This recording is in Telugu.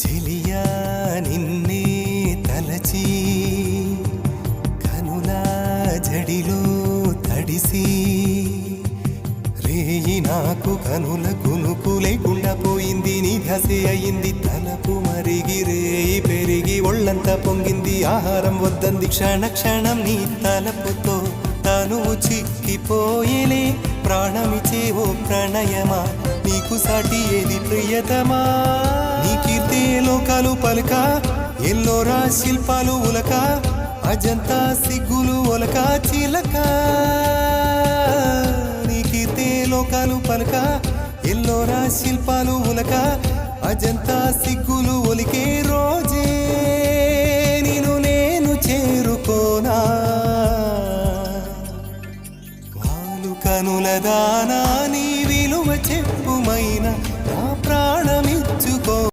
చెలియా నిన్నే తలచి కనులా జడిలో తడిసి రేయి నాకు కనుల కునుకు లేకుండా పోయింది నీ ధ్యాసే అయింది తలపు మరిగి రేయి పెరిగి ఒళ్ళంతా పొంగింది ఆహారం వద్దంది క్షణ క్షణం నీ తలపుతో తను చిక్కిపోయేలే ప్రాణమిచే ఓ ప్రణయమా నీకు సాటి ఏది ప్రియతమా? నీ పలక లోకాలు ఎల్లోరా శిల్పాలు ఉలక అజంతా సిగ్గులు ఒలక చిలక. నీ లోకాలు పలక ఎల్లోరా శిల్పాలు ఉలక అజంతా సిగ్గులు ఒలికే రోజే నేను నేను చేరుకోనా. వాలు కనుల దానా నీ